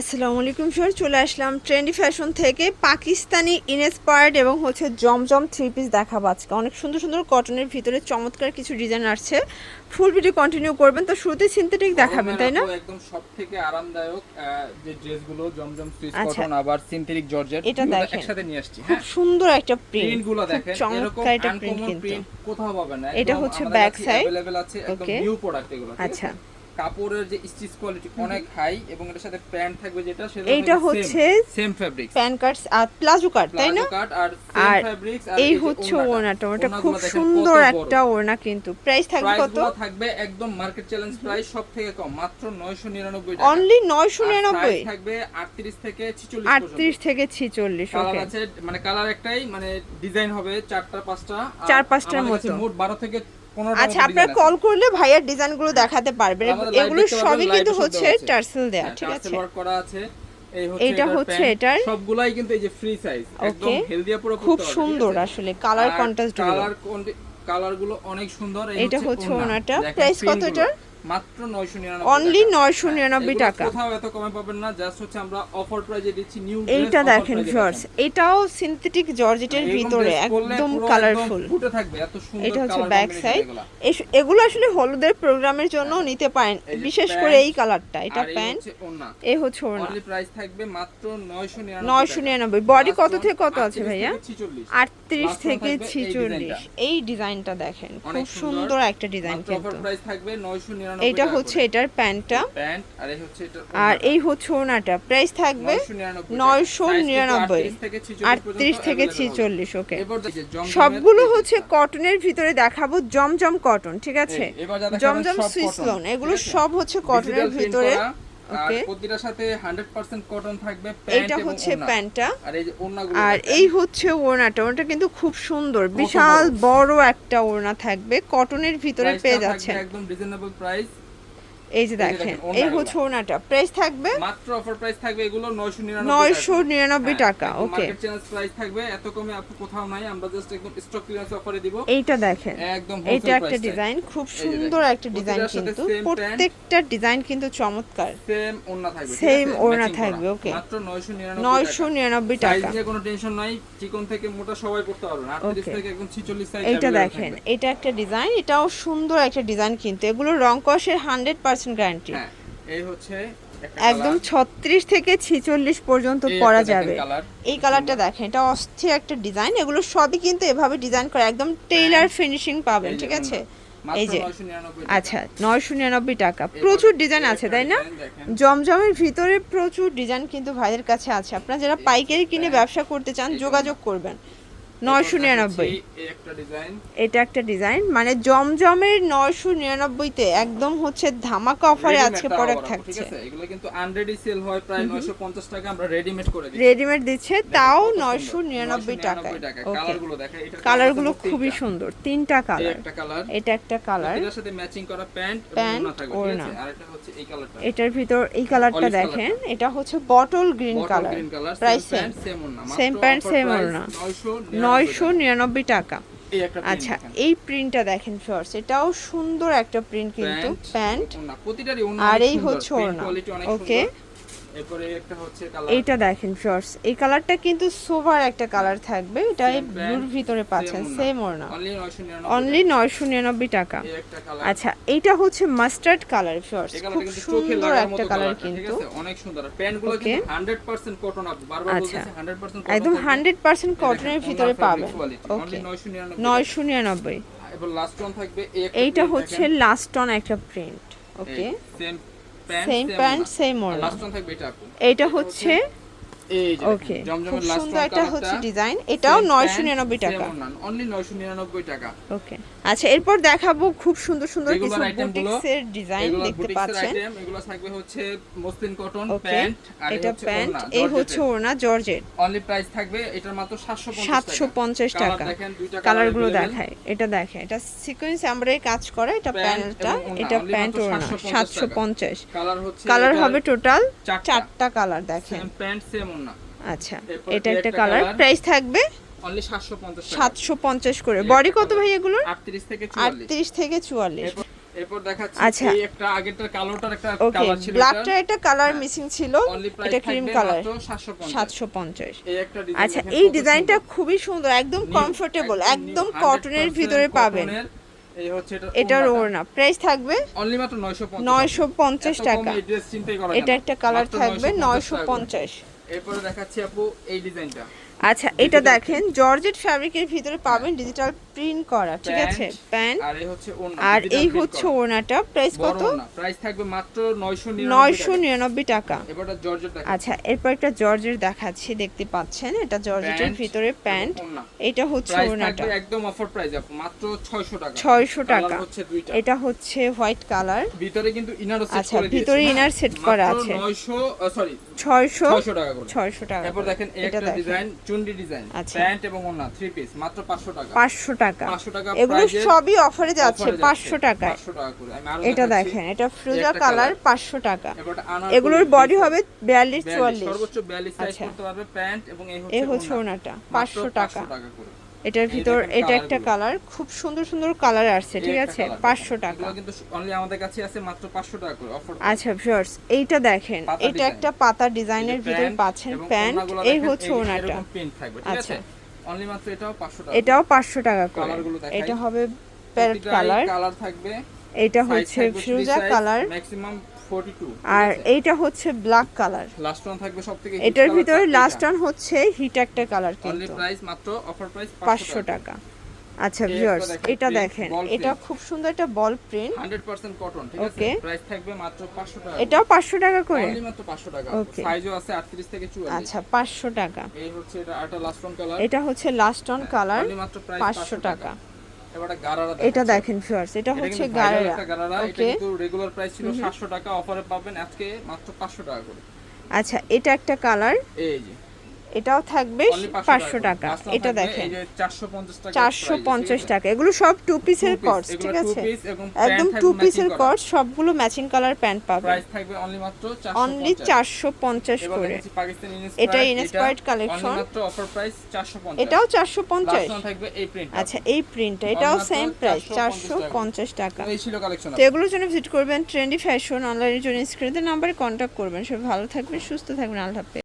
আসসালামু আলাইকুম স্যার চলে আসলাম ট্রেন্ডি ফ্যাশন থেকে পাকিস্তানি ইনস্পায়ার্ড এবং হচ্ছে জমজম থ্রি পিস দেখাবো আজকে। অনেক সুন্দর সুন্দর কটনের ভিতরে চমৎকার কিছু ডিজাইন আসছে। ফুল ভিডিও কন্টিনিউ করবেন তো শুরুতে সিনথেটিক দেখাবেন তাই না? একদম সব থেকে আরামদায়ক যে ড্রেসগুলো জমজম সুইস আচ্ছা। কটন আবার সিনথেটিক জর্জেট এটা দেখেন। একসাথে নিয়ে আসছি খুব হ্যাঁ। সুন্দর একটা প্রিন্ট প্রিন্টগুলো দেখেন এরকম চমৎকার একটা প্রিন্ট কিন্তু। কোথাও পাবেন না এটা হচ্ছে ব্যাক সাইড available আছে একদম নিউ প্রোডাক্ট এগুলো আচ্ছা। কাপড়ের যে স্টিচ কোয়ালিটি অনেক হাই এবং এটার সাথে প্যান্ট থাকবে যেটা সেটা এইটা হচ্ছে সেম ফেব্রিক্স প্যান কার্ড আর প্লাজো কার্ড তাই না? কাট আর সেম ফেব্রিক্স আর এই হচ্ছে ওড়নাটা। ওটা খুব সুন্দর একটা ওড়না কিন্তু। প্রাইস থাকবে কত? থাকবে একদম মার্কেট চ্যালেঞ্জ প্রাইস সব থেকে কম মাত্র 999 টাকা। অনলি নয়শো আর নিরানব্বই? size থাকবে 38 থেকে 46 পর্যন্ত। আটত্রিশ থেকে ছিচল্লিশ কালার ওকে আছে মানে কালার একটাই মানে ডিজাইন হবে চারটা পাঁচটা। চার পাঁচটার মতো। মোট 12 থেকে 15 আচ্ছা আপনার কল করলে ভাইয়ার ডিজাইনগুলো দেখাতে পারবেন। এগুলো সবই কিন্তু হচ্ছে টার্সেল দেয়া ঠিক আছে? ওয়ার্ক করা আছে। এই হচ্ছে এইটা এটার হচ্ছে এটার- সবগুলাই কিন্তু এই যে ফ্রি সাইজ একদম. হেলদি পুরো খুব সুন্দর আসলে কালার কন্ট্রাস্ট কালার কালারগুলো অনেক সুন্দর এটা হচ্ছে ওনাটা প্রাইস কত। এটার? মাত্র 999 অনলি টাকা। কোথাও এত কমে পাবেন না জাস্ট হচ্ছে আমরা অফার প্রাইজে দিচ্ছি নিউ এইটা দেখেন ভিউয়ার্স এটাও সিনথেটিক জর্জেটের ভিতরে একদম কালারফুল ফুটে থাকবে এত সুন্দর এটা হচ্ছে ব্যাক সাইড এগুলা। আসলে হলুদের প্রোগ্রামের জন্য নিতে পারেন বিশেষ করে এই কালারটা এটা প্যান্ট। এই হচ্ছে ওড়না। Only price থাকবে মাত্র 999 নয়শো টাকা। নিরানব্বই। বডি কত থেকে কত আছে 38 ভাইয়া? থেকে 46 আটত্রিশ থেকে এই ছিচল্লিশ। ডিজাইনটা। এই ডিজাইনটা দেখেন খুব সুন্দর। একটা ডিজাইন কিন্তু। অফার প্রাইস থাকবে 999 এইটা টাকা হচ্ছে এটার প্যান্টটা। প্যান্ট আর এই হচ্ছে এটা আর এই হচ্ছে ওনাটা। প্রাইস থাকবে 999 নয়শো নিরানব্বই। 38 থেকে 46 আটত্রিশ থেকে ছিচল্লিশ ওকে সবগুলো হচ্ছে। কটনের ভিতরে দেখাবো জমজম কটন ঠিক আছে? জমজম সুইসলন সুইস লোন এগুলো সব হচ্ছে কটনের ভিতরে আর প্রতিটার সাথে 100% কটন থাকবে এটা এইটা হচ্ছে প্যান্টটা। আর এই যে ওড়নাগুলো আর এই হচ্ছে ওড়নাটা। ওটা কিন্তু খুব সুন্দর। বিশাল বড় একটা ওড়না থাকবে। কটনের ভিতরে পেয়ে যাচ্ছে যাচ্ছেন। একদম রিজনেবল প্রাইস এই যে দেখেন। এই হচ্ছে ওড়নাটা। প্রাইস থাকবে মাত্র অফার প্রাইস থাকবে এগুলো 999 নয়শো নিরানব্বই টাকা ওকে মার্কেট চ্যালেঞ্জ প্রাইস থাকবে এত কমে আপু কোথাও নাই আমরা জাস্ট একদম স্টক ক্লিয়ারেন্স অফারে দিব। এইটা দেখেন একদম এইটা একটা ডিজাইন খুব সুন্দর একটা ডিজাইন কিন্তু প্রত্যেকটা ডিজাইন কিন্তু চমৎকার। সেম ওড়না থাকবে Same ওড়না থাকবে, okay। মাত্র 999 নয়শো নিরানব্বই সাইজ টাকা নিয়ে কোনো টেনশন নাই চিকন থেকে মোটা সবাই করতে পারবেন 38 Okay. থেকে একদম 46 সাইজ এইটা দেখেন এটা একটা ডিজাইন এটাও সুন্দর একটা ডিজাইন কিন্তু। এগুলো রং কষের হান্ড্রেড পার্সেন্ট গ্যারান্টি হ্যাঁ এই হচ্ছে একদম। ছত্রিশ থেকে ছিচল্লিশ পর্যন্ত পরা যাবে। এই কালারটা দেখেন এটা অস্থির একটা ডিজাইন এগুলো সবই কিন্তু এভাবে ডিজাইন করা একদম টেইলার ফিনিশিং পাবেন ঠিক আছে? এই যে। আচ্ছা নয়শো নিরানব্বই টাকা। প্রচুর ডিজাইন আছে তাই না? জমজমের ভিতরে প্রচুর ডিজাইন কিন্তু ভাইদের কাছে আছে। আপনারা যারা পাইকারি কিনে হ্যাঁ। ব্যবসা করতে চান যোগাযোগ করবেন। নয়শো নিরানব্বই। এটা একটা ডিজাইন। মানে জমজমের নয়শো নিরানব্বইতে একদম হচ্ছে ধামাকা অফারে আজকে প্রোডাক্ট থাকছে। এগুলো কিন্তু আনরেডি সেল হয় প্রায় 950 টাকা। আমরা রেডিমেড করে রেডিমেড দিচ্ছে তাও নয়শো নিরানব্বই দেখেন এটা কালারগুলো খুবই সুন্দর তিনটা কালার। এটা একটা কালার। এটার সাথে ম্যাচিং করা প্যান্ট ওড়না এটার ভিতর এই কালারটা দেখেন। এটা হচ্ছে bottle green colour green colour price same same pant same ওড়না। Same pant, same ওড়না। 999 নয়শো নিরানব্বই টাকা আচ্ছা এই প্রিন্টটা দেখেন ফার্স্ট এটাও সুন্দর একটা প্রিন্ট কিন্তু প্যান্ট আর এই হচ্ছে ওড়না। quality এইটা দেখেন ফার্স্ট এই কালারটা কিন্তু সোভার একটা কালার থাকবে এটা এই ব্লুর ভিতরে পাচ্ছেন সেম অনলি 999 অনলি নয়শো নিরানব্বই টাকা। আচ্ছা এইটা হচ্ছে মাস্টার্ড কালার ফার্স্ট খুব সুন্দর একটা কালার কিন্তু। অনেক সুন্দর। প্যান্টগুলো কিন্তু 100% কটন আপনি বারবার আচ্ছা। বলতেছি 100% একদম থাকবে। হান্ড্রেড পার্সেন্ট এই দেখেন, কটনের ভিতরে পাবেন। ওকে 999 নয়শো নিরানব্বই এবার লাস্ট ওয়ান থাকবে এইটা হচ্ছে লাস্ট অন একটা print okay same same pant same ওড়না এটা হচ্ছে ওকে খুব সুন্দর একটা হচ্ছে ডিজাইন এটাও নয়শো নিরানব্বই টাকা। অনলি 999 টাকা। ওকে আচ্ছা এরপর দেখাবো খুব সুন্দর সুন্দর কিছু item গুলো, বুটিক্স এর ডিজাইন দেখতে বুটিক্সের পাচ্ছেন। এগুলো থাকবে হচ্ছে মসলিন কটন প্যান্ট আর এটা প্যান্ট এই। হচ্ছে ওড়না জর্জেট অনলি প্রাইস থাকবে এটার মাত্র 750 সাতশো পঞ্চাশ টাকা। কালারগুলো available। দেখায় এটা দেখে এটা সিকোয়েন্স এমব্রয়ডারি কাজ করে এটা প্যানেলটা এটা প্যান্ট ওড়না 750 সাতশো পঞ্চাশ। কালার হচ্ছে কালার হবে টোটাল চারটা। কালার দেখেন। প্যান্ট সেম ওড়না। আচ্ছা এটা একটা কালার প্রাইস থাকবে অনলি 750 টাকা। সাতশো পঞ্চাশ করে। বডি কত ভাই এগুলোর? 38 থেকে 44 আটত্রিশ থেকে চুয়াল্লিশ। এরপর এরপর দেখাচ্ছি আচ্ছা। এই একটা আগেরটার কালোটার একটা কালার ছিল ব্ল্যাকটার একটা কালার। মিসিং ছিল। এটা ক্রিম কালার সাতশো পঞ্চাশ। এই একটা ডিজাইন আচ্ছা এই ডিজাইনটা খুবই সুন্দর একদম কমফোর্টেবল একদম কটনের ভিতরে পাবেন। এই হচ্ছে এটা এটার ওড়না। প্রাইস থাকবে অনলি মাত্র 950 নয়শো পঞ্চাশ এত কমে টাকা। এটা একটা কালার থাকবে 950 নয়শো পঞ্চাশ। এরপরে দেখাচ্ছি আপু এই ডিজাইনটা আচ্ছা এটা দেখেন জর্জেট ফ্যাব্রিকের ভিতরে পাবেন ডিজিটাল প্রিন্ট করা ঠিক আছে? প্যান্ট। আর এই হচ্ছে ওড়না আর এই হচ্ছে। ওড়নাটা। প্রাইস কত? প্রাইস থাকবে মাত্র 999 টাকা। এবারটা জর্জেট দেখা আচ্ছা এরপর একটা জর্জের দেখাচ্ছি দেখতে পাচ্ছেন? এটা জর্জেটের ভিতরে প্যান্ট। এটা হচ্ছে ওড়নাটা। একদম অফার প্রাইস আপু মাত্র 600 টাকা। 600 টাকা। এটা হচ্ছে হোয়াইট কালার। ভিতরে কিন্তু ইনারও সেট আচ্ছা, ভিতরে হ্যাঁ? সেট করা আছে। 900 সরি ছয়শো 600 টাকা করে। ছয়শো টাকা এরপর দেখেন একটা ডিজাইন চুন্ডি ডিজাইন আচ্ছা। প্যান্ট এবং ওড়না থ্রি পিস মাত্র 500 টাকা। পাঁচশো টাকা 500 টাকা। এগুলো সবই অফারে যাচ্ছে পাঁচশো টাকায়। 500 টাকা করে। আমি আরও এটা দেখেন এটা ফ্রোজা কালার পাঁচশো টাকা। এগুলোর বডি হবে বিয়াল্লিশ চুয়াল্লিশ। সর্বোচ্চ 42 সাইজ আচ্ছা। এই হচ্ছে ওনাটা পাঁচশো টাকা। 500 টাকা করে। এটার ভিতর এটা একটা কালার খুব সুন্দর সুন্দর কালার আসছে ঠিক আছে? পাঁচশো টাকা। কিন্তু অনলি আমাদের কাছে আছে মাত্র 500 টাকা করে অফার আচ্ছা ভিউয়ার্স এইটা দেখেন এটা একটা পাতা ডিজাইনের ভিতরে পাচ্ছেন প্যান্ট এই হচ্ছে ওনাটা আচ্ছা। অনলি মাত্র এটাও 500 টাকা। এটাও পাঁচশো টাকা করে। এটা হবে প্যারেট কালার। কালার থাকবে। এটা হচ্ছে ফিরোজা কালার। ম্যাক্সিমাম 42 আর এইটা হচ্ছে ব্ল্যাক কালার লাস্ট ওয়ান থাকবে সবথেকে এটার ভিতরে লাস্ট ওয়ান হচ্ছে হিট একটা কালার অনলি কিন্তু। প্রাইস মাত্র অফার প্রাইস পাঁচশো টাকা। আচ্ছা ভিউয়ার্স এটা দেখেন। এটা খুব সুন্দর একটা বল প্রিন্ট 100% কটন ঠিক আছে? প্রাইস থাকবে মাত্র 500 টাকা। এটাও পাঁচশো টাকা করে? অনলি মাত্র 500 টাকা. সাইজও আছে 38 থেকে 44 আচ্ছা পাঁচশো টাকা। এই হচ্ছে এটা আটা লাস্ট ওয়ান কালার এটা হচ্ছে লাস্ট অন কালার অনলি মাত্র প্রাইস পাঁচশো টাকা। এবারে গারারা এটা দেখেন ভিউয়ার্স এটা হচ্ছে গারারা। এটা ওকে কিন্তু রেগুলার প্রাইস ছিল 700 টাকা। অফারে পাবেন আজকে মাত্র 500 টাকা করে। আচ্ছা এটা একটা কালার এই যে। এটাও থাকবে পাঁচশো টাকা এটা দেখেন। এই যে 450 টাকা চারশো পঞ্চাশ টাকা। এগুলো সব টু পিসের কটস ঠিক আছে? একদম টু পিসের কট সবগুলো ম্যাচিং কালার প্যান্ট পাবে। অনলি মাত্র 450 অনলি চারশো পঞ্চাশ করে। এটা ইনস্পায়ার্ড 450 এটাও চারশো পঞ্চাশ। আচ্ছা এই প্রিন্টটা এটাও সেম প্রাইস চারশো পঞ্চাশ টাকা। কালেকশন তো এগুলোর জন্য ভিজিট করবেন ট্রেন্ডি ফ্যাশন অনলাইনের জন্য স্ক্রিনের নাম্বারে কন্ট্যাক্ট করবেন। সব ভালো থাকবেন সুস্থ থাকবেন আল্লাহ